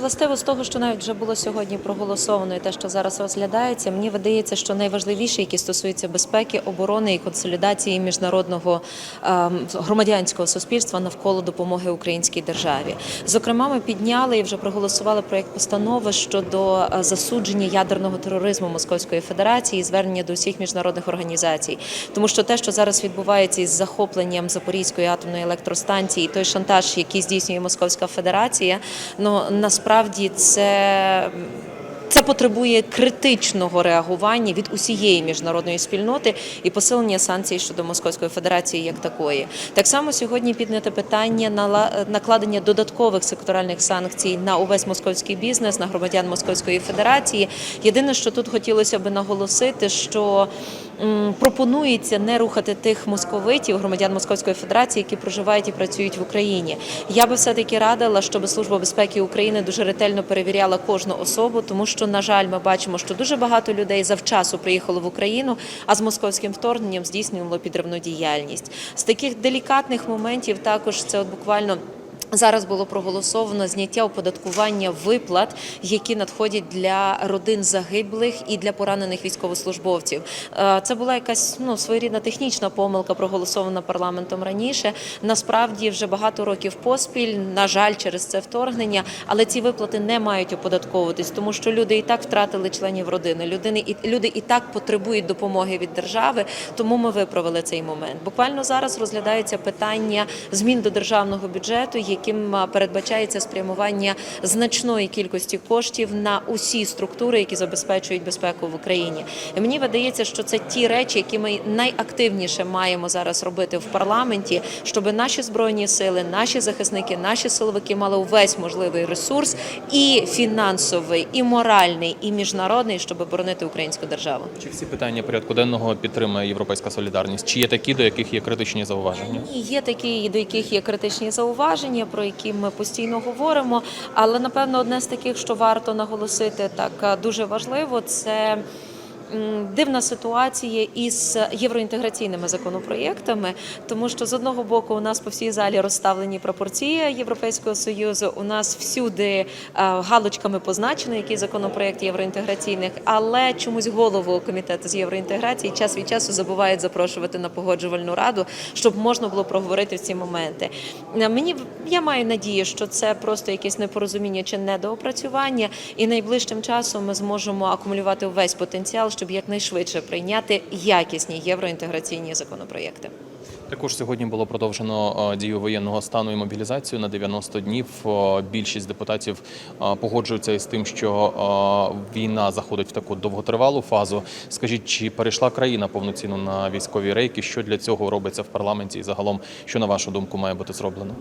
властиво з того, що навіть вже було сьогодні проголосовано, і те, що зараз розглядається, мені видається, що найважливіше, які стосуються безпеки, оборони і консолідації міжнародного ем, громадянського суспільства навколо допомоги українській державі. Зокрема, ми підняли і вже проголосували проєкт постанови щодо е, засудження ядерного тероризму Московської Федерації і звернення до всіх міжнародних організацій, тому що те, що зараз відбувається із захопленням Запорізької атомної електростанції, той шантаж, який здійснює Московська Федерація, ну насправді це. Це потребує критичного реагування від усієї міжнародної спільноти і посилення санкцій щодо Московської Федерації як такої. Так само сьогодні підняте питання нала- накладення додаткових секторальних санкцій на увесь московський бізнес, на громадян Московської Федерації. Єдине, що тут хотілося би наголосити, що пропонується не рухати тих московитів, громадян Московської Федерації, які проживають і працюють в Україні. Я би все таки радила, щоб Служба безпеки України дуже ретельно перевіряла кожну особу, тому що, на жаль, ми бачимо, що дуже багато людей завчасу приїхало в Україну, а з московським вторгненням здійснювало підривну діяльність. З таких делікатних моментів також це от буквально. Зараз було проголосовано зняття оподаткування виплат, які надходять для родин загиблих і для поранених військовослужбовців. Е, Це була якась ну своєрідна технічна помилка, проголосована парламентом раніше. Насправді вже багато років поспіль, на жаль, через це вторгнення, але ці виплати не мають оподатковуватись, тому що люди і так втратили членів родини. Людини і люди і так потребують допомоги від держави. Тому ми виправили цей момент. Буквально зараз розглядається питання змін до державного бюджету, яким передбачається спрямування значної кількості коштів на усі структури, які забезпечують безпеку в Україні. І мені видається, що це ті речі, які ми найактивніше маємо зараз робити в парламенті, щоб наші збройні сили, наші захисники, наші силовики мали увесь можливий ресурс і фінансовий, і моральний, і міжнародний, щоб боронити українську державу. Чи всі питання порядку денного підтримує Європейська солідарність? Чи є такі, до яких є критичні зауваження? Ні, є такі, до яких є критичні зауваження, про які ми постійно говоримо. Але напевно одне з таких, що варто наголосити, так е, дуже важливо, це. Дивна ситуація із євроінтеграційними законопроєктами, тому що з одного боку у нас по всій залі розставлені прапорці Європейського союзу. У нас всюди е, галочками позначено, який законопроєкт євроінтеграційних, але чомусь голову комітету з євроінтеграції час від часу забувають запрошувати на погоджувальну раду, щоб можна було проговорити ці моменти. Е, Мені я маю надію, що це просто якесь непорозуміння чи недоопрацювання, і найближчим часом ми зможемо акумулювати увесь потенціал, щоб якнайшвидше прийняти якісні євроінтеграційні законопроєкти. Також сьогодні було продовжено е, дію воєнного стану і мобілізацію на 90 днів. Е, Більшість депутатів е, погоджуються із тим, що війна заходить в таку довготривалу фазу. Скажіть, чи перейшла країна повноцінно на військові рейки? Що для цього робиться в парламенті? І загалом, що на вашу думку має бути зроблено?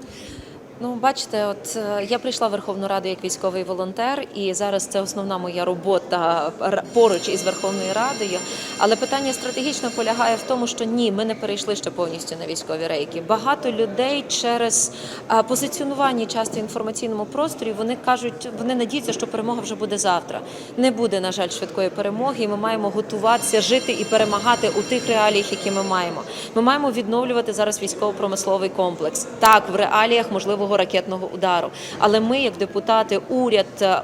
Ну, бачите, от е, я прийшла в Верховну Раду як військовий волонтер, і зараз це основна моя робота поруч із Верховною Радою. Але питання стратегічно полягає в тому, що ні, ми не перейшли ще повністю на військові рейки. Багато людей через позиціонування часто в інформаційному просторі вони кажуть, вони надіються, що перемога вже буде завтра. Не буде, на жаль, швидкої перемоги, і ми маємо готуватися жити і перемагати у тих реаліях, які ми маємо. Ми маємо відновлювати зараз військово-промисловий комплекс. Так, в реаліях можливого ракетного удару. Але ми, як депутати, уряд, е,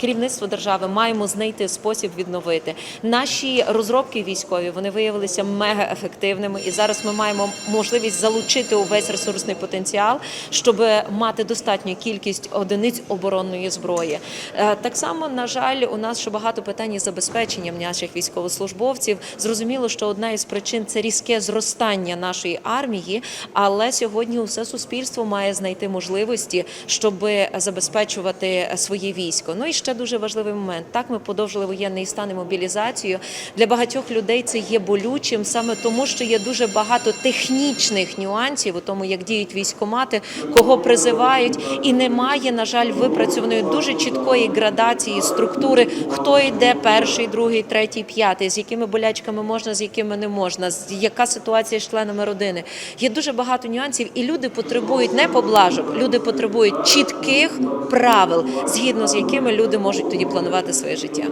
керівництво держави, маємо знайти спосіб відновити наші розробки військові. Вони виявилися мега ефективними, і зараз ми маємо можливість залучити увесь ресурсний потенціал, щоб мати достатню кількість одиниць оборонної зброї. Е, Так само, на жаль, у нас ще багато питань із забезпеченням наших військовослужбовців. Зрозуміло, що одна із причин це різке зростання нашої армії, але сьогодні усе суспільство має знайти можливості, щоб забезпечувати своє військо. Ну і ще дуже важливий момент. Так, ми подовжили воєнний стан і мобілізацію. Для багатьох людей це є болючим саме тому, що є дуже багато технічних нюансів у тому, як діють військомати, кого призивають, і немає, на жаль, випрацьованої дуже чіткої градації структури, хто йде перший, другий, третій, п'ятий, з якими болячками можна, з якими не можна, яка ситуація з членами родини. Є дуже багато нюансів, і люди потребують не поблажок, люди потребують чітких правил, згідно з якими люди можуть тоді планувати своє життя.